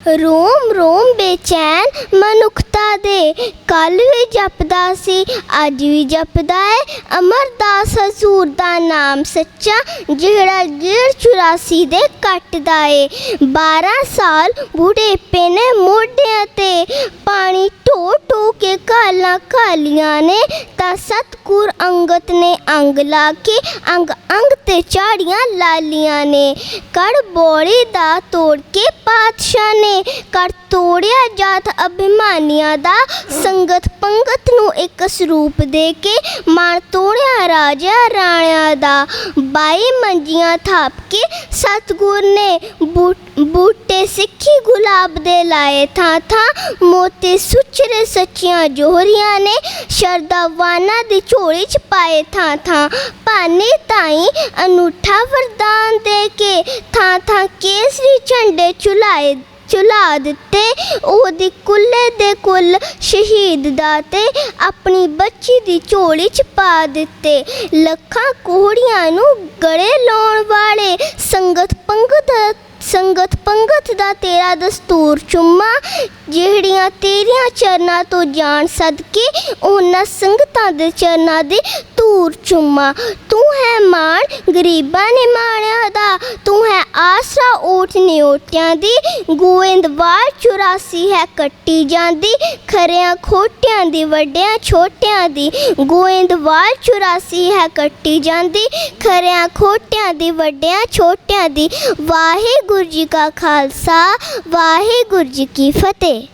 ਰੋਮ ਰੋਮ ਬੇਚੈਨ ਮਨੁੱਖਤਾ ਦੇ। ਕੱਲ ਵੀ ਜਪਦਾ ਸੀ, ਅੱਜ ਵੀ ਜਪਦਾ ਹੈ ਅਮਰਦਾਸ ਹਜ਼ੂਰ ਦਾ ਨਾਮ ਸੱਚਾ, ਜਿਹੜਾ ਗਿਰ 84 ਦੇ ਕੱਟਦਾ ਏ। 12 ਸਾਲ ਬੁਢੇਪੇ ਨੇ ਮੋਢਿਆਂ ਤੇ ਕਾਲਾਂ ਨੇ ਤਾਂ ਸਤਗੁਰ ਅੰਗਤ ਨੇ ਅੰਗ ਲਾ ਕੇ ਅੰਗ ਅੰਗ ਤੇ ਝਾੜੀਆਂ ਲਾਲੀਆਂ ਨੇ। ਕੜ ਬੋੜੀ ਦਾ ਤੋੜ ਕੇ ਪਾਤਸ਼ਾਹ ਨੇ ਕਰ ਤੋੜਿਆ ਜਾਤ ਅਭਿਮਾਨੀਆਂ ਦਾ। ਸੰਗਤ ਪੰਗਤ ਨੂੰ ਇੱਕ ਸਰੂਪ ਦੇ ਕੇ ਮਾਰ ਤੋੜਿਆ ਰਾਜਾ ਰਾਣਿਆਂ ਦਾ। ਬਾਈ ਮੰਜੀਆਂ ਥਾਪ ਕੇ ਸਤਗੁਰ ਨੇ ਬੂ- ਦੇ ਲਾਏ ਥਾਂ ਥਾਂ ਮੋਤੀ ਸੁਚਰੇ ਸੱਚੀਆਂ ਜੋਹਰੀਆਂ ਨੇ ਸ਼ਰਦਾਵਾਨਾ ਦੀ ਝੋਲੀ ਚ ਪਾਏ ਥਾਂ ਥਾਂ। ਪਾਣੀ ਤਾਈ ਅਨੂਠਾ ਵਰਦਾਨ ਦੇ ਕੇ ਥਾਂ ਥਾਂ ਕੇਸਰੀ ਝੰਡੇ ਚੁਲਾਏ ਚੁਲਾ ਦਿੱਤੇ। ਉਹਦੀ ਕੁੱਲੇ ਦੇ ਕੁੱਲ ਸ਼ਹੀਦ ਦਾਤੇ ਆਪਣੀ ਬੱਚੀ ਦੀ ਝੋਲੀ ਚ ਪਾ ਦਿੱਤੇ। ਲੱਖਾਂ ਕੋਹੜੀਆਂ ਨੂੰ ਗਲੇ ਲਾਉਣ ਵਾਲੇ ਸੰਗਤ ਪੰਗਤ ਸੰਗਤ ਪੰਗਤ ਦਾ ਤੇਰਾ ਦਸਤੂਰ ਚੁੰਮਾ, ਜਿਹੜੀਆਂ ਤੇਰੀਆਂ ਚਰਨਾਂ ਤੋਂ ਜਾਣ ਸਦਕੇ, ਉਹਨਾਂ ਸੰਗਤਾਂ ਦੇ ਚਰਨਾਂ ਦੇ ਧੂਰ ਚੁੰਮਾ। ਤੂੰ ਹੈ ਮਾਣ, ਗਰੀਬਾਂ ਨੇ ਮਾਣਿਆ ਦਾ, ਤੂੰ ਊਠ ਨਿਓਟਿਆਂ ਦੀ ਗੋਇੰਦਵਾਲ 84 ਹੈ ਕੱਟੀ ਜਾਂਦੀ, ਖਰਿਆਂ ਖੋਟਿਆਂ ਦੀ, ਵੱਡਿਆਂ ਛੋਟਿਆਂ ਦੀ। ਗੋਇੰਦਵਾਲ 84 ਹੈ ਕੱਟੀ ਜਾਂਦੀ, ਖਰਿਆਂ ਖੋਟਿਆਂ ਦੀ, ਵੱਡਿਆਂ ਛੋਟਿਆਂ ਦੀ। ਵਾਹਿਗੁਰੂ ਜੀ ਕਾ ਖਾਲਸਾ, ਵਾਹਿਗੁਰੂ ਜੀ ਕੀ ਫਤਿਹ।